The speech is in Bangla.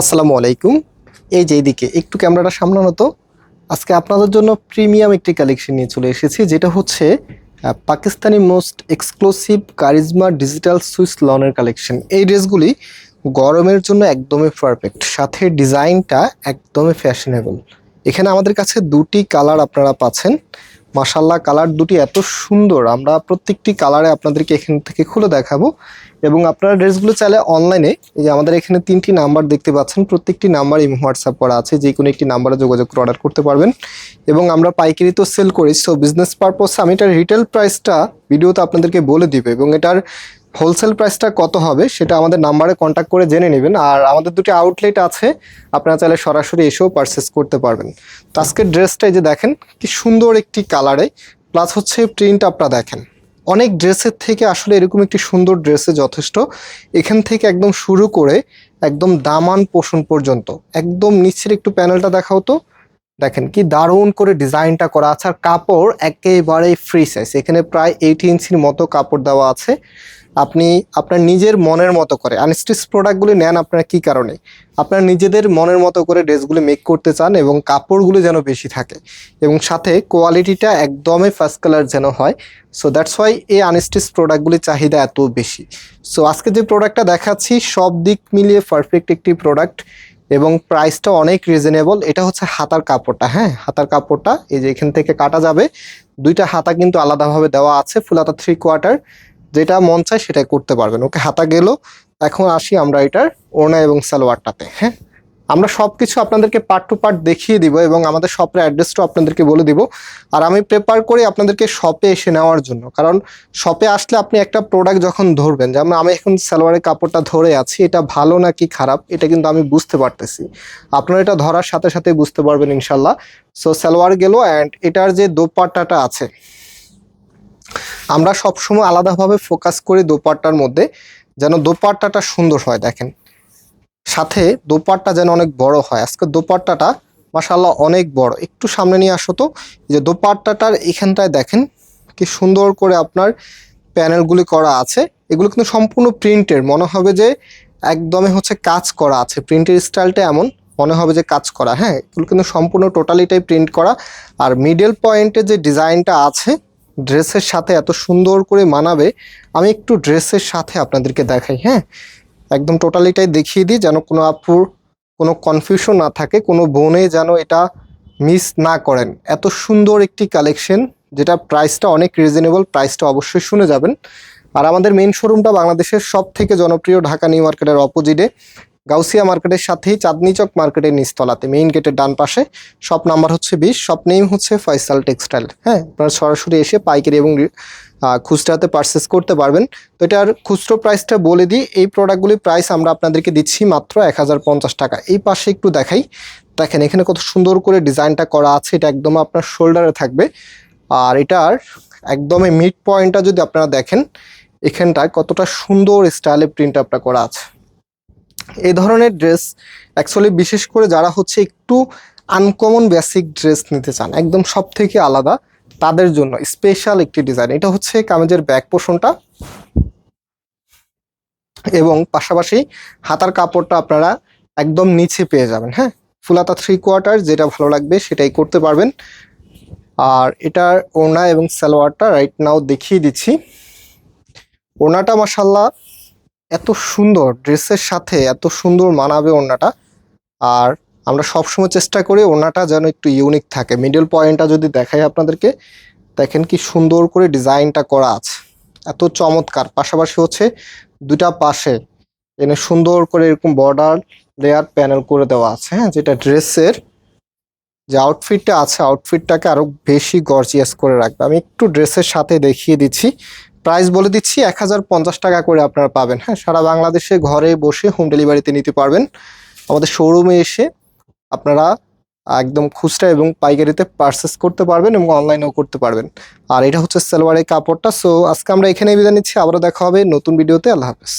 আসসালামু আলাইকুম। এই যে এইদিকে একটু ক্যামেরাটা সামলানো তো। আজকে আপনাদের জন্য প্রিমিয়াম একটি কালেকশন নিয়ে চলে এসেছি, যেটা হচ্ছে Pakistani most exclusive Charizma digital Swiss লনের collection এই ড্রেসগুলি গরমের জন্য একদমই পারফেক্ট সাথে ডিজাইনটা একদমই ফ্যাশনেবল এখানে আমাদের কাছে দুটি কালার আপনারা পাচ্ছেন। মাসাল্লাহ কালার দুটি এত সুন্দর। আমরা প্রত্যেকটি কালারে আপনাদেরকে এখান থেকে খুলে দেখাবো। এবং আপনারা ড্রেসগুলো চাইলে অনলাইনে, এই যে আমাদের এখানে তিনটি নাম্বার দেখতে পাচ্ছেন। প্রত্যেকটি নাম্বার হোয়াটসঅ্যাপ করা আছে, যে কোনো একটি নাম্বারে যোগাযোগ করে অর্ডার করতে পারবেন। এবং আমরা পাইকারি তো সেল করি, সো বিজনেস পারপোজ আমি এটার রিটেল প্রাইসটা ভিডিওতে আপনাদেরকে বলে দিব। এবং এটার হোলসেল প্রাইসটা কত হবে সেটা আমাদের নাম্বারে কন্ট্যাক্ট করে জেনে নেবেন। আর আমাদের দুটি আউটলেট আছে, আপনারা চাইলে সরাসরি এসেও পারচেস করতে পারবেন। তো আজকের ড্রেসটা এই যে দেখেন, কি সুন্দর একটি কালারে প্লাস হচ্ছে প্রিন্ট আপনারা দেখেন। অনেক ড্রেসের থেকে আসলে এরকম একটি সুন্দর ড্রেসে যথেষ্ট। এখান থেকে একদম শুরু করে একদম দামান পোষণ পর্যন্ত, একদম নিচের একটু প্যানেলটা দেখাও তো। দেখেন কি দারুণ করে ডিজাইনটা করা আছে। আর কাপড় একেবারে ফ্রি সাইজ এখানে প্রায় এইট ইঞ্চির মতো কাপড় দেওয়া আছে। আপনি আপনার নিজের মনের মতো করে আনস্টিচ প্রোডাক্টগুলি নেন আপনার কি কারণে? আপনার নিজেদের মনের মতো করে ড্রেসগুলি মেক করতে চান এবং কাপড়গুলো যেন বেশি থাকে এবং সাথে কোয়ালিটিটা একদমই ফার্স্ট কালার যেন হয়। সো দ্যাটস ওয়াই এই আনস্টিচ প্রোডাক্টগুলির চাহিদা এত বেশি। সো আজকে যে প্রোডাক্টটা দেখাচ্ছি, সব দিক মিলিয়ে পারফেক্ট একটি প্রোডাক্ট এবং প্রাইসটা অনেক রিজনেবল এটা হচ্ছে হাতার কাপড়টা হ্যাঁ? হাতার কাপড়টা, এই যে এখান থেকে কাটা যাবে। দুইটা হাতা কিন্তু আলাদাভাবে দেওয়া আছে, ফুল হাতা থ্রি কোয়ার্টার যেটা মন চায় সেটাই করতে পারবেন। ওকে, হাতা গেল। এখন আসি আমরা এটার ওড়না এবং সালোয়ারটাতে হ্যাঁ? আমরা সব কিছু আপনাদেরকে পার্ট টু পার্ট দেখিয়ে দিব এবং আমাদের শপের অ্যাড্রেসটাও আপনাদেরকে বলে দিব। আর আমি প্রেপার করি আপনাদেরকে শপে এসে নেওয়ার জন্য। কারণ শপে আসলে আপনি একটা প্রোডাক্ট যখন ধরবেন যেমন আমি এখন সালোয়ারের কাপড়টা ধরে আছি, এটা ভালো নাকি খারাপ, এটা কিন্তু আমি বুঝতে পারতেছি। আপনারা এটা ধরার সাথে সাথে বুঝতে পারবেন ইনশাল্লাহ সো সালোয়ার গেল অ্যান্ড এটার যে দোপাট্টাটা আছে আমরা সবসময় আলাদাভাবে ফোকাস করি দোপাট্টার মধ্যে, যেন দোপাট্টাটা সুন্দর হয়, দেখেন। সাথে দোপাট্টা যেন অনেক বড় হয়। আজকে দোপাট্টাটা মাসাল্লাহ অনেক বড়। একটু সামনে নিয়ে আসো তো। যে দোপাট্টাটার এখানটায় দেখেন, কি সুন্দর করে আপনার প্যানেলগুলি করা আছে। এগুলো কিন্তু সম্পূর্ণ প্রিন্টের মনে হবে যে একদমই হচ্ছে কাজ করা আছে। প্রিন্টের স্টাইলটা এমন, মনে হবে যে কাজ করা। হ্যাঁ এগুলো কিন্তু সম্পূর্ণ টোটালিটাই প্রিন্ট করা। আর মিডল পয়েন্টের যে ডিজাইনটা আছে ড্রেসের সাথে এত সুন্দর করে মানাবে, আমি একটু ড্রেসের সাথে আপনাদেরকে দেখাই হ্যাঁ? একদম টোটালিটাই দেখিয়ে দিই যেন কোনো আপুর কোনো কনফিউশন না থাকে, কোনো বোনে যেন এটা মিস না করেন। এত সুন্দর একটি কালেকশন যেটা প্রাইসটা অনেক রিজনেবল প্রাইসটা অবশ্যই শুনে যাবেন। আর আমাদের মেইন শোরুমটা বাংলাদেশের সব থেকে জনপ্রিয় ঢাকা নিউ মার্কেটের অপোজিটে গাউসিয়া মার্কেটের সাথেই চাঁদনি চক মার্কেটের নিচতলাতে মেইন গেটের ডান পাশে। শপ নাম্বার হচ্ছে বিশ শপ নেম হচ্ছে ফয়সাল টেক্সটাইল হ্যাঁ আপনারা সরাসরি এসে পাইকারি এবং খুচরাতে পারচেস করতে পারবেন। তো এটার খুচরো প্রাইসটা বলে দিই, এই প্রোডাক্টগুলির প্রাইস আমরা আপনাদেরকে দিচ্ছি মাত্র এক হাজার পঞ্চাশ টাকা। এই পাশে একটু দেখাই। দেখেন, এখানে কত সুন্দর করে ডিজাইনটা করা আছে, এটা একদম আপনার শোল্ডারে থাকবে। আর এটার একদমই মিড পয়েন্টটা যদি আপনারা দেখেন, এখানটায় কতটা সুন্দর স্টাইলে প্রিন্ট আপনার করা আছে। এই ধরনের ড্রেস অ্যাকচুয়ালি বিশেষ করে যারা হচ্ছে একটু আনকমন বেসিক ড্রেস নিতে চান, একদম সব থেকে আলাদা তাদের জন্য স্পেশাল একটি ডিজাইন এটা হচ্ছে কামেজের ব্যাক পোষণটা এবং পাশাপাশি হাতার কাপড়টা আপনারা একদম নিচে পেয়ে যাবেন হ্যাঁ? ফুলাতা থ্রি কোয়ার্টার যেটা ভালো লাগবে সেটাই করতে পারবেন। আর এটার ওড়না এবং সালোয়ারটা রাইট নাও দেখিয়ে দিচ্ছি। ওড়নাটা মাসাল্লাহ এত সুন্দর ড্রেসের সাথে এত সুন্দর মানাবে ওড়নাটা। আর আমরা সবসময় চেষ্টা করি ওড়নাটা যেন একটু ইউনিক থাকে। মিডল পয়েন্টটা যদি দেখাই আপনাদেরকে, দেখেন কি সুন্দর করে ডিজাইনটা করা আছে। এত চমৎকার। পাশাপাশি হচ্ছে দুটা পাশে এনে সুন্দর করে এরকম বর্ডার লেয়ার প্যানেল করে দেওয়া আছে হ্যাঁ? যেটা ড্রেসের যে আউটফিটটা আছে আউটফিটটাকে আরও বেশি গর্জিয়াস করে রাখবে। আমি একটু ড্রেসের সাথে দেখিয়ে দিচ্ছি। প্রাইস বলে দিচ্ছি, এক হাজার পঞ্চাশ টাকা করে আপনারা পাবেন। হ্যাঁ সারা বাংলাদেশে ঘরে বসে হোম ডেলিভারিতে নিতে পারবেন। আমাদের শোরুমে এসে আপনারা একদম খুচরা এবং পাইকারিতে পারচেস করতে পারবেন এবং অনলাইনেও করতে পারবেন। আর এটা হচ্ছে সালোয়ারের কাপড়টা। সো আজকে আমরা এখানে বিদায় নিচ্ছি। আবারও দেখা হবে নতুন ভিডিওতে আল্লাহ হাফেজ।